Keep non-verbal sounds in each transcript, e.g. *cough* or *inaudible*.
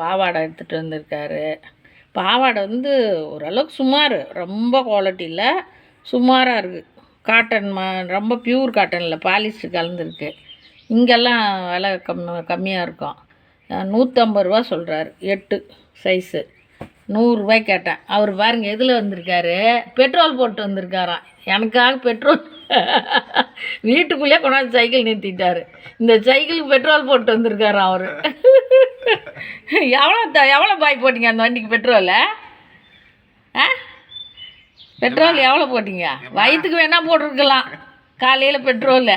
பாவாடை எடுத்துகிட்டு வந்திருக்காரு. பாவாடை வந்து ஓரளவுக்கு சுமார் ரொம்ப குவாலிட்டி இல்லை சுமாராக இருக்குது காட்டன் மா ரொம்ப பியூர் காட்டனில் பாலிஸ்டர் கலந்துருக்கு. இங்கெல்லாம் விலை கம் கம்மியாக இருக்கும். நூற்றம்பது ரூபா சொல்கிறாரு எட்டு சைஸு நூறுரூவாய் கேட்டேன். அவர் பாருங்கள் எதில் வந்திருக்காரு? பெட்ரோல் போட்டு வந்திருக்காராம். எனக்காக பெட்ரோல் *laughs* வீட்டுக்குள்ளேயே கொண்டாந்து சைக்கிள் நிறுத்திட்டாரு. இந்த சைக்கிளுக்கு பெட்ரோல் போட்டு வந்திருக்காராம் அவர். எவ்வளோ த எவ்வளோ பாய் போட்டீங்க அந்த வண்டிக்கு பெட்ரோலு? ஆ? பெட்ரோல் எவ்வளோ போட்டீங்க? வயிற்றுக்கு வேணால் போட்டிருக்கலாம். காலையில் பெட்ரோலு.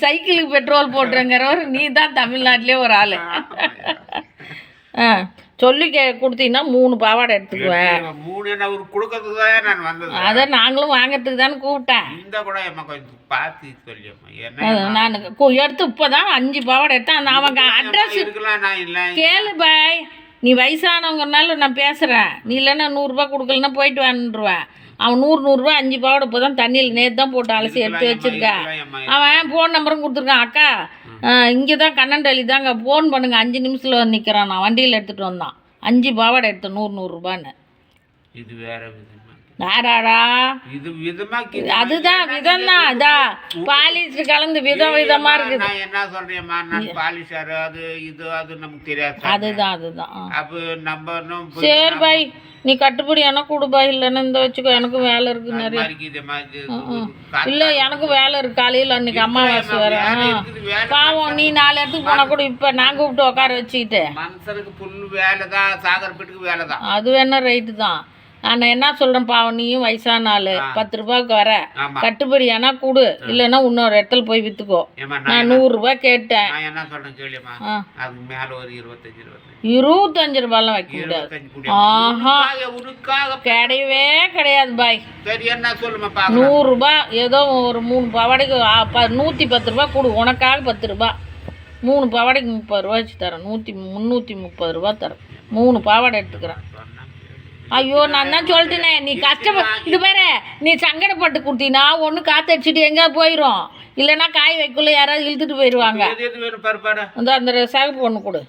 சைக்கிளுக்கு பெட்ரோல் போட்டுருங்கிறவர் நீ தான் தமிழ்நாட்டிலே ஒரு ஆள். ஆ. சொல்லி கே கொடுத்தீங்கன்னா மூணு பாவாடை எடுத்துக்குவேன். மூணு என்ன ஒரு கொடுக்கறதுக்கு தான் நான் வந்தது. அதை நாங்களும் வாங்கிறதுக்கு தானே கூப்பிட்டேன். இந்த கூட அம்மா கொஞ்சம் பார்த்து சொல்லியம்மா அது என்ன நான் எடுத்து இப்போ தான் அஞ்சு பாவாடை எடுத்தேன். அந்த அவங்க அட்ரஸ் இருக்கலாம் நான் இல்லை கேளு பாய். நீ வயசானவங்கனால நான் பேசுகிறேன் நீ இல்லைன்னா நூறுரூபா கொடுக்கலன்னா போயிட்டு வந்துருவேன் அவன் நூறு நூறுரூவா அஞ்சு பாவாடை இப்போ தான் தண்ணியில் நேற்று தான் போட்டு அலசி எடுத்து வச்சுருக்கேன் அவன் ஃபோன் நம்பரும் கொடுத்துருக்கான். அக்கா இங்கே தான் கண்ணண்டலி தாங்க ஃபோன் பண்ணுங்க அஞ்சு நிமிஷத்தில் வந்து நிற்கிறான் நான் வண்டியில் எடுத்துகிட்டு வந்தான். அஞ்சு பாவாடை எடுத்தேன் நூறு நூறுரூபான்னு இது வேற விதமா. நாடாடா இது விதமா அதுதான் விதம் தான் அதான் பாலிஸ் கலந்து விதம் விதமாக இருக்குது. நான் என்ன சொல்றேன்மா நான் பாலிஷர் அது இது அது நமக்கு தெரியாது சார். அதுதான் அதுதான். அப்ப நம்ம சரி பாய். நீ கட்டுப்படி எனக்கு கொடு பாய் இல்லைன்னா இந்த வச்சுக்கோ எனக்கும் வேலை இருக்கு நிறைய. இல்லை எனக்கும் வேலை இருக்கு காலையில் அன்னைக்கு அம்மாவாசை வேலை பாவம் நீ நாலு இடத்துக்கு போனால் கூட இப்போ நான் கூப்பிட்டு உட்கார வச்சுக்கிட்டு மனுஷனுக்கு புல் வேலை தான் சாகர் வீட்டுக்கு வேலை தான் அது வேணா ரைட்டு தான். நான் என்ன சொல்கிறேன் பாவம் நீயும் வயசான ஆள். பத்து ரூபாய்க்கு வர. கட்டுப்படி ஏன்னா கொடு. இல்லைன்னா இன்னொரு இடத்துல போய் விற்றுக்கோ நான் நூறுரூவா கேட்டேன். இருபத்தஞ்சு ரூபாய்லாம் வைக்க ஆஹா. கிடையவே கிடையாது பாய். நூறுரூபா ஏதோ ஒரு மூணு பவாடைக்கு நூற்றி பத்து ரூபா கொடு. உனக்காக பத்து ரூபா மூணு பாவாடைக்கு முப்பது ரூபா வச்சு தரேன். நூற்றி முந்நூற்றி முப்பது ரூபா தரேன். மூணு பாவாடை எடுத்துக்கிறேன். ஐயோ நான் தான் சொல்லிட்டேனே. நீ கஷ்டப்ப இது பாரு நீ சங்கடப்பட்டு கொடுத்தீங்கன்னா ஒன்று காத்தடிச்சிட்டு எங்கே போயிடும் இல்லைன்னா காய் வைக்குள்ள யாராவது இழுத்துட்டு போயிடுவாங்க பாரு அந்த அந்த சிகப்பு ஒன்று கொடு.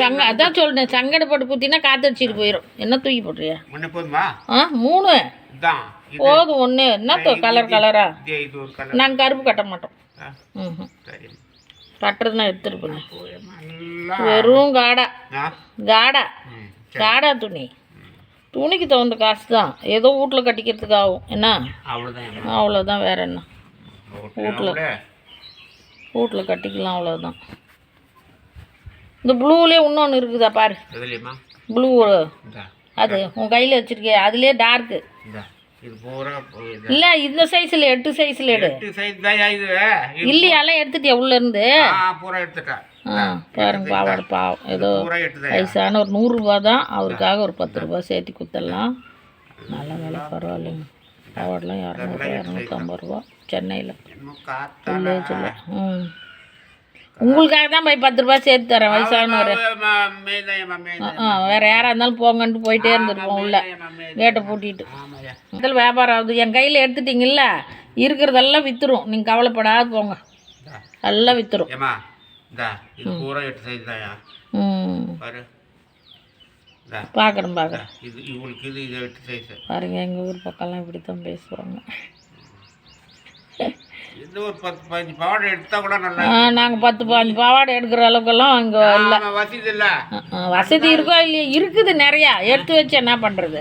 சங்க அதான் சொல்லிட்டேன் சங்கடப்பட்டு குத்தினா காத்தடிச்சிட்டு போயிடும் என்ன தூக்கி போட்டுறியா போதுமா? ஆ மூணு. போதும் ஒன்று என்ன கலர் கலரா நாங்கள் கருப்பு கட்ட மாட்டோம். ம் கட்டுறதுனா எடுத்துட்டு போனேன் வெறும் காடா? காடா. காடா துணி. துணிக்கு தகுந்த காசு தான் ஏதோ வீட்டில் கட்டிக்கிறதுக்கு ஆகும் என்ன? அவ்வளவுதான் ஏம்மா. அவ்வளோதான் வேற என்ன? வீட்டுல வீட்டில் கட்டிக்கலாம் அவ்வளோதான் இந்த ப்ளூலேயே இன்னொன்று இருக்குதா பாரு. ப்ளூ அது உன் கையில் வச்சிருக்கே அதுலேயே டார்க்கு. இல்லை இந்த சைஸில் எட்டு சைஸில் எடு. இல்லையாலாம் எடுத்துட்டியா உள்ளேருந்து ஆ, பூரா எடுத்துட்டேன். பாருங்க பாவாடை பாவம். ஏதோ வயசான ஒரு நூறுரூவா தான். அவருக்காக ஒரு பத்து ரூபா சேர்த்து குத்தரலாம் நல்ல வேலை பரவாயில்லைங்க. பாவாடெலாம் இரநூறுவா இரநூத்தம்பது ரூபா. சென்னையில். ம். உங்களுக்காக தான் போய் பத்து ரூபா சேர்த்து தரேன் வயசானவர். வேறு யாராக இருந்தாலும் போங்கன்ட்டு போயிட்டே இருந்திருப்போம் உள்ள கேட்டை பூட்டிட்டு. இதில் வியாபாரம் ஆகுது. என் கையில் எடுத்துட்டீங்கல்ல இருக்கிறதெல்லாம் விற்றுரும் நீங்கள் கவலைப்படாது போங்க. எல்லாம் விற்றுரும் இந்தா இது பூரா எட்டு சைஸ் தான்யா ம் பாரு இந்தா பார்க்குறேன் பார்க்குறேன் இது இவங்களுக்கு இது இது எட்டு சைஸ் பாருங்க எங்கள் ஊர் பக்கம்லாம் இப்படி தான் பேசுவாங்க இது ஒரு பத்து பதினஞ்சு பாவாடை எடுத்தா கூட நல்லா நாங்கள் பத்து பாஞ்சு பாவாடை எடுக்கிற அளவுக்கெல்லாம் ஆமா, வசதி இல்லை வசதி இருக்கோ இல்லையா இருக்குது நிறையா எடுத்து வச்சு என்ன பண்ணுறது